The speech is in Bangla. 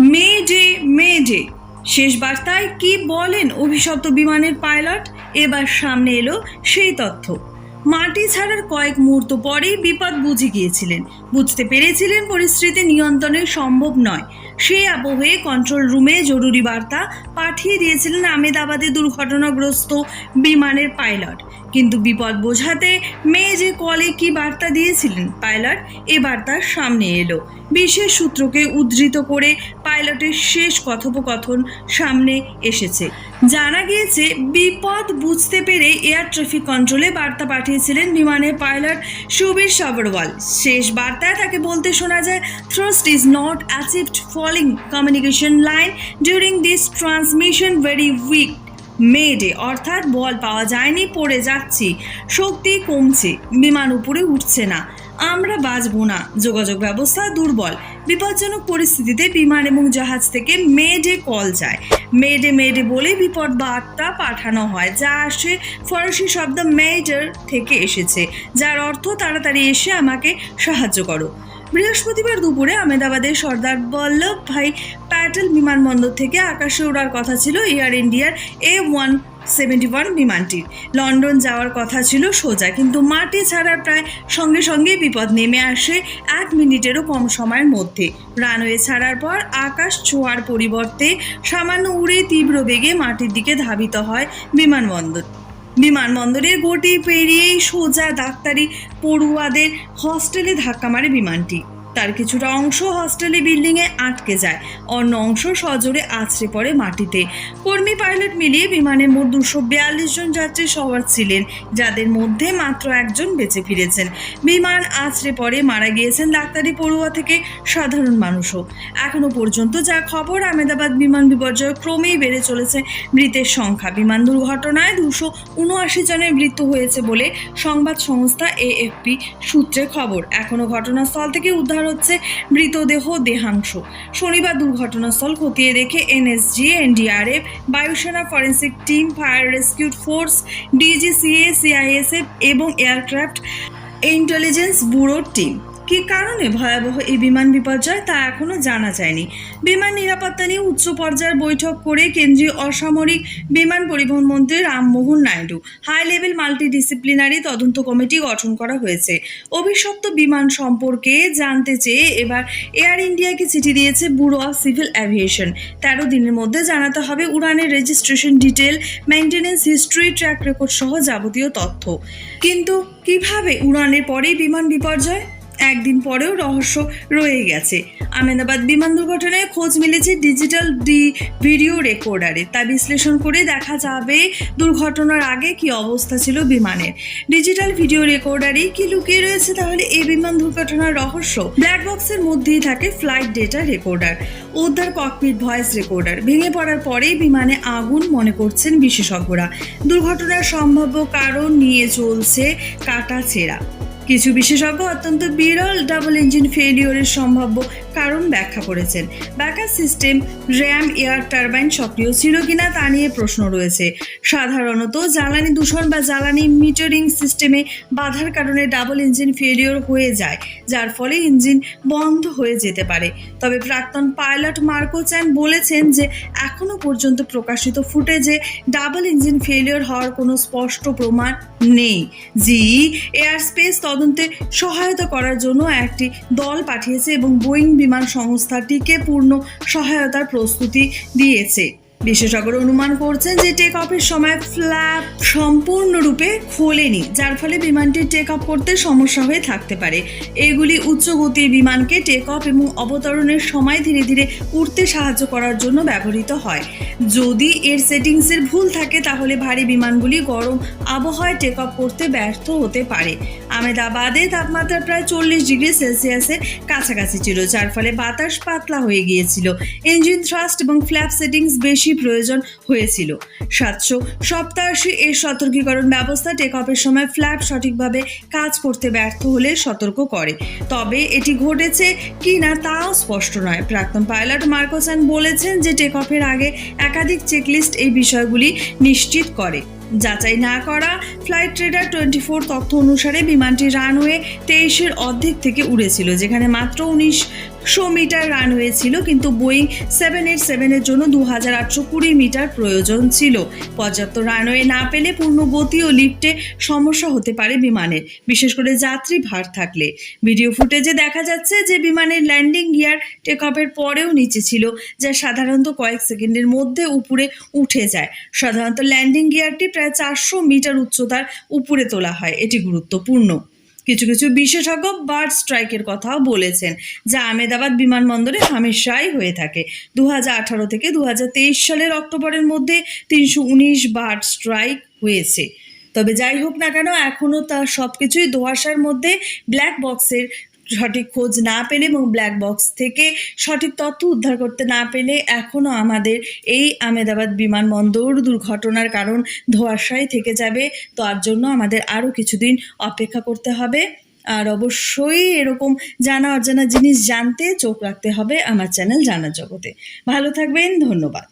মে ডে মে ডে শেষ বার্তায় কি বলেন অভিশপ্ত বিমানের পাইলট? এবার সামনে এলো সেই তথ্য। মাটি ছাড়ার কয়েক মুহূর্ত পরেই বিপদ বুঝে গিয়েছিলেন। বুঝতে পেরেছিলেন পরিস্থিতি নিয়ন্ত্রণে সম্ভব নয়। সেই আবহে কন্ট্রোল রুমে জরুরি বার্তা পাঠিয়ে দিয়েছিলেন আমেদাবাদে দুর্ঘটনাগ্রস্ত বিমানের পাইলট। কিন্তু বিপদ বোঝাতে মেয়ে যে কলে কি বার্তা দিয়েছিলেন পাইলট, এ বার্তা সামনে এলো। বিশেষ সূত্রকে উদ্ধৃত করে পাইলটের শেষ কথোপকথন সামনে এসেছে। জানা গিয়েছে, বিপদ বুঝতে পেরে এয়ার ট্রাফিক কন্ট্রোলে বার্তা পাঠিয়েছিলেন বিমানের পাইলট সুবীর সাবরওয়াল। শেষ বার্তায় তাকে বলতে শোনা যায় thrust is not achieved falling communication line during this transmission very weak mayday, অর্থাৎ বল পাওয়া যায়নি, পড়ে যাচ্ছি। শক্তি কমছে, বিমান উপরে উঠছে না। আমরা বাঁচবো না। যোগাযোগ ব্যবস্থা দুর্বল। বিপজ্জনক পরিস্থিতিতে বিমান এবং জাহাজ থেকে মেডে কল যায়। মেডে মেডে বলে বিপদ বার্তা পাঠানো হয়, যা আসে ফরাসি শব্দ মেডার থেকে এসেছে। যার অর্থ, তাড়াতাড়ি এসে আমাকে সাহায্য করো। বৃহস্পতিবার দুপুরে আহমেদাবাদের সর্দার বল্লভ ভাই প্যাটেল বিমানবন্দর থেকে আকাশে ওড়ার কথা ছিল এয়ার ইন্ডিয়ার এ ওয়ান সেভেন্টি ওয়ান বিমানটির। লন্ডন যাওয়ার কথা ছিল সোজা, কিন্তু মাটি ছাড়ার প্রায় সঙ্গে সঙ্গে বিপদ নেমে আসে এক মিনিটেরও কম সময়ের মধ্যে। রানওয়ে ছাড়ার পর আকাশ ছোঁয়ার পরিবর্তে সামান্য উড়ে তীব্র বেগে মাটির দিকে ধাবিত হয় বিমানবন্দর। বিমানবন্দরের গোটি পেরিয়েই সোজা ডাক্তারি পড়ুয়াদের হস্টেলে ধাক্কা মারে বিমানটি। তার কিছুটা অংশ হস্টেলে বিল্ডিংয়ে আটকে যায়, অন্য অংশ সজোরে আছড়ে পড়ে মাটিতে। কর্মী পাইলট মিলিয়ে বিমানে মোট দুশো বিয়াল্লিশ জন যাত্রী সবার ছিলেন, যাদের মধ্যে মাত্র একজন বেঁচে ফিরেছেন। বিমান আছড়ে পড়ে মারা গিয়েছেন ডাক্তারি পড়ুয়া থেকে সাধারণ মানুষও। এখনও পর্যন্ত যা খবর, আহমেদাবাদ বিমান বিপর্যয় ক্রমেই বেড়ে চলেছে। মৃতের সংখ্যা, বিমান দুর্ঘটনায় দুশো উনআশি জনের মৃত্যু হয়েছে বলে সংবাদ সংস্থা এএফপি সূত্রে খবর। এখনও ঘটনাস্থল থেকে উদ্ধার হচ্ছে মৃতদেহ দেহাংশ। শনিবার দুর্ঘটনাস্থল খতিয়ে দেখে এনএসজি, এনডিআরএফ, বায়ুসেনা forensic team, fire rescue force, DGCA, CISF এবং এয়ারক্রাফট ইন্টেলিজেন্স ব্যুরোর টিম। কী কারণে ভয়াবহ এই বিমান বিপর্যয় তা এখনও জানা যায়নি। বিমান নিরাপত্তা নিয়ে উচ্চ পর্যায়ের বৈঠক করে কেন্দ্রীয় অসামরিক বিমান পরিবহন মন্ত্রী Rammohan Naidu high level multidisciplinary তদন্ত কমিটি গঠন করা হয়েছে। অভিশপ্ত বিমান সম্পর্কে জানতে চেয়ে এবার এয়ার ইন্ডিয়াকে চিঠি দিয়েছে ব্যুরো অফ সিভিল অ্যাভিয়েশন। তেরো দিনের মধ্যে জানাতে হবে উড়ানের registration detail maintenance history, track record সহ যাবতীয় তথ্য। কিন্তু কীভাবে উড়ানের পরেই বিমান বিপর্যয়? একদিন পরেও রহস্য রয়ে গেছে। আহমেদাবাদ বিমান দুর্ঘটনায় খোঁজ মিলেছে ডিজিটাল ডি ভিডিও রেকর্ডারে। তা বিশ্লেষণ করে দেখা যাবে দুর্ঘটনার আগে কি অবস্থা ছিল বিমানের। ডিজিটাল ভিডিও রেকর্ডারেই কি লুকিয়ে রয়েছে তাহলে এই বিমান দুর্ঘটনার রহস্য? ব্ল্যাক বক্সের মধ্যেই থাকে ফ্লাইট ডেটা রেকর্ডার, উদ্ধার ককপিট ভয়েস রেকর্ডার। ভেঙে পড়ার পরেই বিমানে আগুন মনে করছেন বিশেষজ্ঞরা। দুর্ঘটনার সম্ভাব্য কারণ নিয়ে চলছে কাটা ছেঁড়া। কিছু বিশেষজ্ঞ অত্যন্ত বিরল ডাবল ইঞ্জিন ফেলিওরের সম্ভাব্য কারণ ব্যাখ্যা করেছেন। Backup system, RAM, air turbine সক্রিয় ছিল কিনা তা নিয়ে প্রশ্ন রয়েছে। সাধারণত জ্বালানি দূষণ বা জ্বালানি মিটারিং সিস্টেমে বাধার কারণে ডাবল ইঞ্জিন ফেলিওর হয়ে যায়, যার ফলে ইঞ্জিন বন্ধ হয়ে যেতে পারে। তবে প্রাক্তন পাইলট মার্কো চ্যান বলেছেন যে এখনও পর্যন্ত প্রকাশিত ফুটেজে ডাবল ইঞ্জিন ফেলিওর হওয়ার কোনো স্পষ্ট প্রমাণ নেই। জি এয়ার স্পেস তদন্তে সহায়তা করার জন্য একটি দল পাঠিয়েছে এবং বোয়িং বিমান সংস্থাটিকে পূর্ণ সহায়তার প্রস্তুতি দিয়েছে। বিশেষজ্ঞরা অনুমান করছেন যে টেক অফের সময় ফ্ল্যাপ সম্পূর্ণরূপে খোলেনি, যার ফলে বিমানটি টেক অফ করতে সমস্যা হয়ে থাকতে পারে। এগুলি উচ্চ গতির বিমানকে টেক অফ এবং অবতরণের সময় ধীরে ধীরে উঠতে সাহায্য করার জন্য ব্যবহৃত হয়। যদি এর সেটিংসের ভুল থাকে, তাহলে ভারী বিমানগুলি গরম আবহাওয়ায় টেক অফ করতে ব্যর্থ হতে পারে। আমেদাবাদে তাপমাত্রা প্রায় চল্লিশ ডিগ্রি সেলসিয়াসের কাছাকাছি ছিল, যার ফলে বাতাস পাতলা হয়ে গিয়েছিল। ইঞ্জিন থ্রাস্ট এবং ফ্ল্যাপ সেটিংস বেশি প্রয়োজন হয়েছিল। সাতশো সপ্তাহাশি এর সতর্কীকরণ ব্যবস্থা টেক অফের সময় ফ্ল্যাপ সঠিকভাবে কাজ করতে ব্যর্থ হলে সতর্ক করে। তবে এটি ঘটেছে কি না তাও স্পষ্ট নয়। প্রাক্তন পাইলট মার্কোসান বলেছেন যে টেক অফের আগে একাধিক চেকলিস্ট এই বিষয়গুলি নিশ্চিত করে। যাচাই না করা ফ্লাইট ট্রেডার টোয়েন্টি ফোর তথ্য অনুসারে বিমানটি রানওয়ে তেইশের অর্ধেক থেকে উড়েছিল, যেখানে মাত্র উনিশ আটশো মিটার রানওয়ে ছিল, কিন্তু বোয়িং সেভেন এইট সেভেনের জন্য দু হাজার আটশো কুড়ি মিটার প্রয়োজন ছিল। পর্যাপ্ত রানওয়ে না পেলে পূর্ণ গতি ও লিফটে সমস্যা হতে পারে বিমানের, বিশেষ করে যাত্রী ভার থাকলে। ভিডিও ফুটেজে দেখা যাচ্ছে যে বিমানের ল্যান্ডিং গিয়ার টেক অফের পরেও নিচে ছিল, যা সাধারণত কয়েক সেকেন্ডের মধ্যে উপরে উঠে যায়। সাধারণত ল্যান্ডিং গিয়ারটি প্রায় চারশো মিটার উচ্চতার উপরে তোলা হয়। এটি গুরুত্বপূর্ণ। কিছু কিছু বিশেষজ্ঞ বার্ড স্ট্রাইকের কথাও বলেছেন, যা আমেদাবাদ বিমানবন্দরে হামেশাই হয়ে থাকে। দু থেকে দু হাজার তেইশ সালের অক্টোবরের মধ্যে তিনশো উনিশ বার্ড স্ট্রাইক হয়েছে। তবে যাই হোক না কেন এখনও তার সব কিছুই দোয়াশার মধ্যে ব্ল্যাক বক্সের সঠিক খোঁজ না পেলে এবং ব্ল্যাক বক্স থেকে সঠিক তথ্য উদ্ধার করতে না পেলে এখনও আমাদের এই আমেদাবাদ বিমানবন্দর দুর্ঘটনার কারণ ধোয়াশায় থেকে যাবে। তার জন্য আমাদের আরও কিছুদিন অপেক্ষা করতে হবে। আর অবশ্যই এরকম জানা অজানা জিনিস জানতে চোখ রাখতে হবে আমার চ্যানেল জানার জগতে। ভালো থাকবেন, ধন্যবাদ।